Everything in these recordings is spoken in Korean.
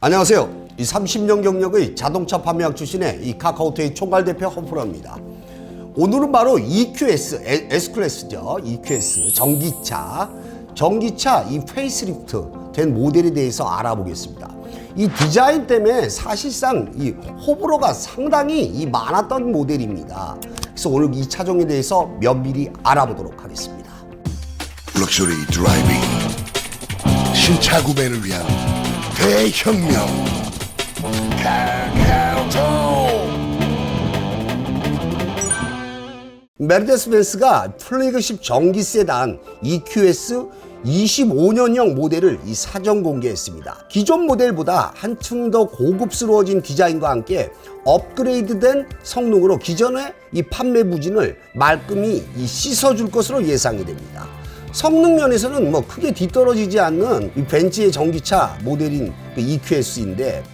안녕하세요. 이 30년 경력의 자동차 판매학 출신의 이 카카오톡의 총괄 대표 허프로입니다. 오늘은 바로 EQS, 에- S클래스죠. EQS 전기차, 전기차 이 페이스리프트 된 모델에 대해서 알아보겠습니다. 이 디자인 때문에 사실상 이 호불호가 상당히 이 많았던 모델입니다. 그래서 오늘 이 차종에 대해서 면밀히 알아보도록 하겠습니다. 럭셔리 드라이빙 신차 구매를 위한 대혁명 카카오톡 메르데스 벤츠가 플래그십 전기 세단 EQS 25년형 모델을 이 사전 공개했습니다. 기존 모델보다 한층 더 고급스러워진 디자인과 함께 업그레이드된 성능으로 기존의 이 판매 부진을 말끔히 이 씻어줄 것으로 예상이 됩니다. 성능 면에서는 뭐 크게 뒤떨어지지 않는 이 벤츠의 전기차 모델인 그 EQS인데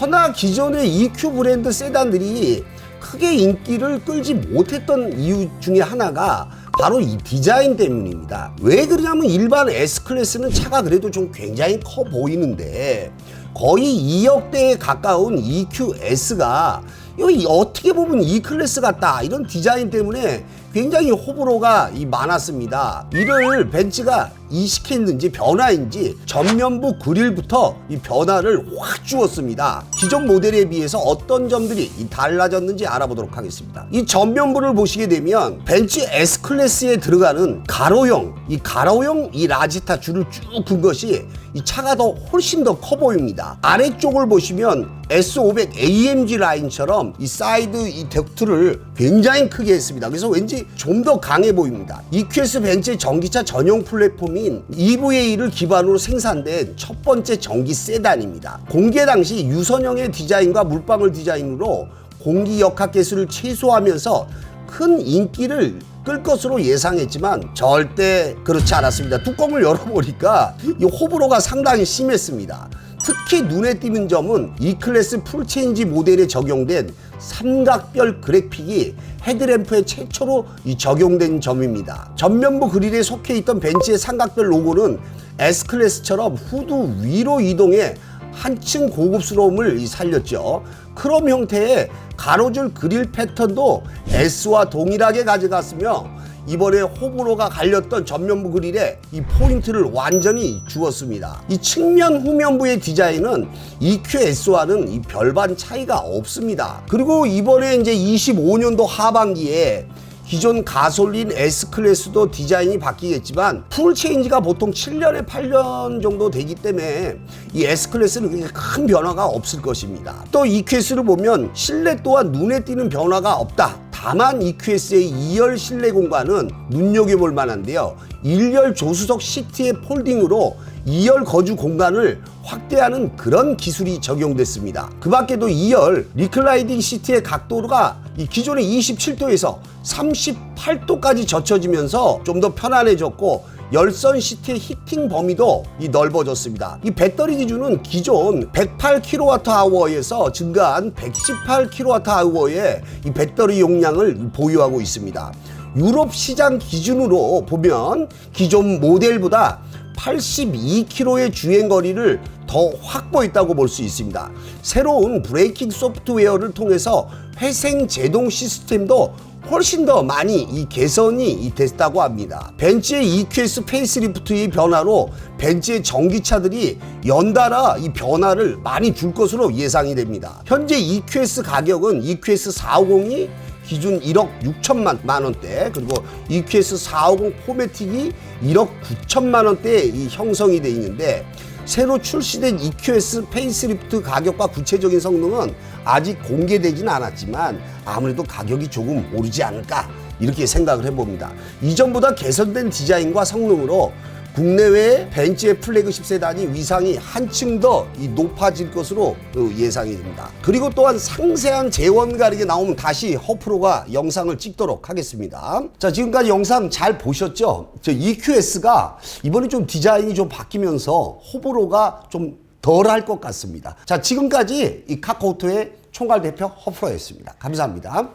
허나 기존의 EQ 브랜드 세단들이 크게 인기를 끌지 못했던 이유 중에 하나가 바로 이 디자인 때문입니다. 왜 그러냐면 일반 S클래스는 차가 그래도 좀 굉장히 커 보이는데 거의 2억대에 가까운 EQS가 여기 어떻게 보면 E클래스 같다 이런 디자인 때문에 굉장히 호불호가 이 많았습니다. 이를 벤츠가 이식했는지 변화인지 전면부 그릴부터 이 변화를 확 주었습니다. 기존 모델에 비해서 어떤 점들이 이 달라졌는지 알아보도록 하겠습니다. 이 전면부를 보시게 되면 벤츠 S 클래스에 들어가는 가로형 이 가로형 이 라지타 줄을 쭉근 것이 이 차가 더 훨씬 더 커 보입니다. 아래쪽을 보시면 S500 AMG 라인처럼 이 사이드 이 덕트를 굉장히 크게 했습니다. 그래서 왠지 좀 더 강해 보입니다. EQS 벤츠의 전기차 전용 플랫폼인 EVA를 기반으로 생산된 첫 번째 전기 세단입니다. 공개 당시 유선형의 디자인과 물방울 디자인으로 공기 역학 개수를 최소화하면서 큰 인기를 끌 것으로 예상했지만 절대 그렇지 않았습니다. 뚜껑을 열어보니까 이 호불호가 상당히 심했습니다. 특히 눈에 띄는 점은 E클래스 풀체인지 모델에 적용된 삼각별 그래픽이 헤드램프에 최초로 이 적용된 점입니다. 전면부 그릴에 속해 있던 벤츠의 삼각별 로고는 S클래스처럼 후드 위로 이동해 한층 고급스러움을 이 살렸죠. 크롬 형태의 가로줄 그릴 패턴도 S와 동일하게 가져갔으며 이번에 호불호가 갈렸던 전면부 그릴에 이 포인트를 완전히 주었습니다. 이 측면 후면부의 디자인은 EQS와는 이 별반 차이가 없습니다. 그리고 이번에 이제 25년도 하반기에 기존 가솔린 S클래스도 디자인이 바뀌겠지만 풀 체인지가 보통 7년에 8년 정도 되기 때문에 이 S클래스는 큰 변화가 없을 것입니다. 또 EQS를 보면 실내 또한 눈에 띄는 변화가 없다. 다만 EQS의 2열 실내 공간은 눈여겨볼 만한데요. 1열 조수석 시트의 폴딩으로 2열 거주 공간을 확대하는 그런 기술이 적용됐습니다. 그 밖에도 2열 리클라이딩 시트의 각도가 이 기존의 27도에서 38도까지 젖혀지면서 좀 더 편안해졌고 열선 시트의 히팅 범위도 이 넓어졌습니다. 이 배터리 기준은 기존 108kWh에서 증가한 118kWh의 이 배터리 용량을 보유하고 있습니다. 유럽 시장 기준으로 보면 기존 모델보다 82km의 주행 거리를 더 확보했다고 볼 수 있습니다. 새로운 브레이킹 소프트웨어를 통해서 회생 제동 시스템도 훨씬 더 많이 이 개선이 이 됐다고 합니다. 벤츠의 EQS 페이스리프트의 변화로 벤츠의 전기차들이 연달아 이 변화를 많이 줄 것으로 예상이 됩니다. 현재 EQS 가격은 EQS 450이 기준 1억 6천만 만 원대 그리고 EQS 450 포매틱이 1억 9천만 원대에 이 형성이 돼 있는데 새로 출시된 EQS 페이스리프트 가격과 구체적인 성능은 아직 공개되지는 않았지만 아무래도 가격이 조금 오르지 않을까 이렇게 생각을 해봅니다. 이전보다 개선된 디자인과 성능으로 국내외 벤츠의 플래그십 세단이 위상이 한층 더이 높아질 것으로 어, 예상이 됩니다. 그리고 또한 상세한 재원 가격이 나오면 다시 허프로가 영상을 찍도록 하겠습니다. 자, 지금까지 영상 잘 보셨죠? 저 EQS가 이번에 좀 디자인이 좀 바뀌면서 호불호가 좀 덜 할 것 같습니다. 자, 지금까지 이 카카오톡의 총괄 대표 허프로였습니다. 감사합니다.